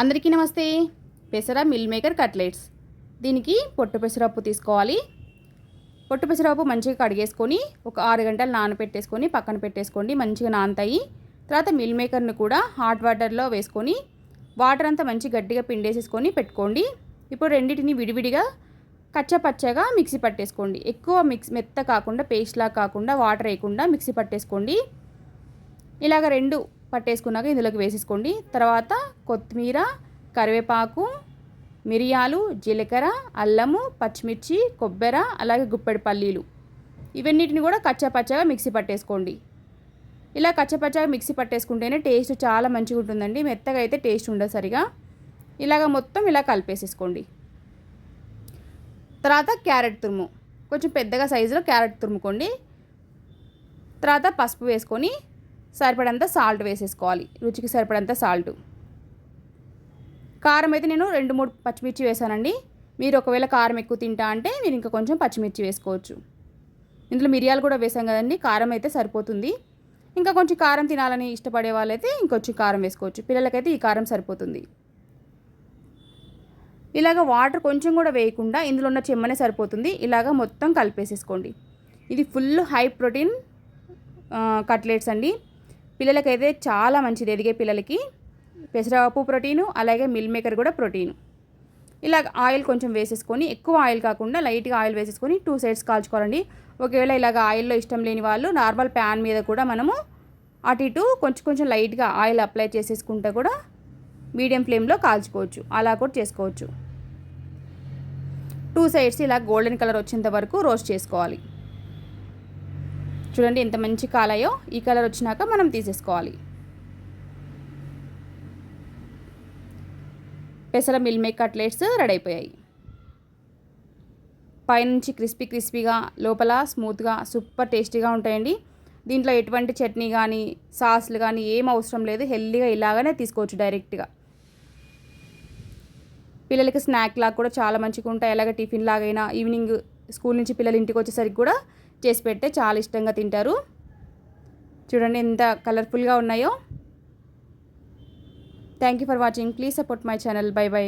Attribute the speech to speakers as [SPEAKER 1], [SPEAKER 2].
[SPEAKER 1] అందరికీ నమస్తే. పెసర మిల్ మేకర్ కట్లెట్స్. దీనికి పొట్టు పెసరపప్పు తీసుకోవాలి. పొట్టు పెసరపప్పు మంచిగా కడిగేసుకొని ఒక ఆరు గంటలు నానబెట్టేసుకొని పక్కన పెట్టేసుకోండి మంచిగా నానతాయి. తర్వాత మిల్ మేకర్ని కూడా హాట్ వాటర్లో వేసుకొని వాటర్ అంతా మంచి గట్టిగా పిండేసేసుకొని పెట్టుకోండి. ఇప్పుడు రెండింటిని విడివిడిగా కచ్చపచ్చగా మిక్సీ పట్టేసుకోండి. ఎక్కువ మిక్స్ మెత్త కాకుండా పేస్ట్లా కాకుండా వాటర్ వేయకుండా మిక్సీ పట్టేసుకోండి. ఇలాగ రెండు పట్టేసుకున్నాక ఇందులోకి వేసేసుకోండి. తర్వాత కొత్తిమీర కరివేపాకు మిరియాలు జీలకర్ర అల్లము పచ్చిమిర్చి కొబ్బరి అలాగే గుప్పెడి పల్లీలు. ఇవన్నిటిని కూడా కచ్చపచ్చగా మిక్సీ పట్టేసుకోండి. ఇలా కచ్చపచ్చగా మిక్సీ పట్టేసుకుంటేనే టేస్ట్ చాలా మంచిగా ఉంటుందండి. మెత్తగా అయితే టేస్ట్ ఉండదు సరిగా. ఇలాగ మొత్తం ఇలా కలిపేసేసుకోండి. తర్వాత క్యారెట్ తురుము. కొంచెం పెద్దగా సైజులో క్యారెట్ తురుముకోండి. తర్వాత పసుపు వేసుకొని సరిపడంత సాల్ట్ వేసేసుకోవాలి. రుచికి సరిపడంత సాల్ట్. కారం అయితే నేను రెండు మూడు పచ్చిమిర్చి వేసానండి. మీరు ఒకవేళ కారం ఎక్కువ తింటా అంటే మీరు ఇంకా కొంచెం పచ్చిమిర్చి వేసుకోవచ్చు. ఇందులో మిరియాలు కూడా వేసాం కదండి కారం అయితే సరిపోతుంది. ఇంకా కొంచెం కారం తినాలని ఇష్టపడే వాళ్ళైతే ఇంకొంచెం కారం వేసుకోవచ్చు. పిల్లలకైతే ఈ కారం సరిపోతుంది. ఇలాగ వాటర్ కొంచెం కూడా వేయకుండా ఇందులో ఉన్న చెమ్మనే సరిపోతుంది. ఇలాగ మొత్తం కలిపేసేసుకోండి. ఇది ఫుల్ హై ప్రోటీన్ కట్లెట్స్ అండి. పిల్లలకైతే చాలా మంచిది ఎదిగే పిల్లలకి పెసరపప్పు ప్రోటీను అలాగే మిల్ మేకర్ కూడా ప్రోటీను. ఇలా ఆయిల్ కొంచెం వేసేసుకొని ఎక్కువ ఆయిల్ కాకుండా లైట్గా ఆయిల్ వేసేసుకొని టూ సైడ్స్ కాల్చుకోవాలండి. ఒకవేళ ఇలాగ ఆయిల్లో ఇష్టం లేని వాళ్ళు నార్మల్ ప్యాన్ మీద కూడా మనము అటు ఇటు కొంచెం కొంచెం లైట్గా ఆయిల్ అప్లై చేసేసుకుంటే కూడా మీడియం ఫ్లేమ్లో కాల్చుకోవచ్చు. అలా కూడా చేసుకోవచ్చు. టూ సైడ్స్ ఇలా గోల్డెన్ కలర్ వచ్చేంత వరకు రోస్ట్ చేసుకోవాలి. చూడండి ఎంత మంచి కాలాయో ఈ కలర్ వచ్చినాక మనం తీసేసుకోవాలి. పెసర మిల్ మేక్ కట్లెట్స్ రెడీ అయిపోయాయి. పైనుంచి క్రిస్పీ క్రిస్పీగా లోపల స్మూత్గా సూపర్ టేస్టీగా ఉంటాయండి. దీంట్లో ఎటువంటి చట్నీ కానీ సాస్లు కానీ ఏం అవసరం లేదు. హెల్దీగా ఇలాగనే తీసుకోవచ్చు డైరెక్ట్గా. పిల్లలకి స్నాక్ లాగా కూడా చాలా మంచిగా ఉంటాయి. ఎలాగ టిఫిన్ లాగైనా ఈవినింగ్ స్కూల్ నుంచి పిల్లలు ఇంటికి వచ్చేసరికి కూడా చేసి పెడితే చాలా ఇష్టంగా తింటారు. చూడండి ఎంత కలర్ఫుల్గా ఉన్నాయో. Thank you for watching please support my channel bye bye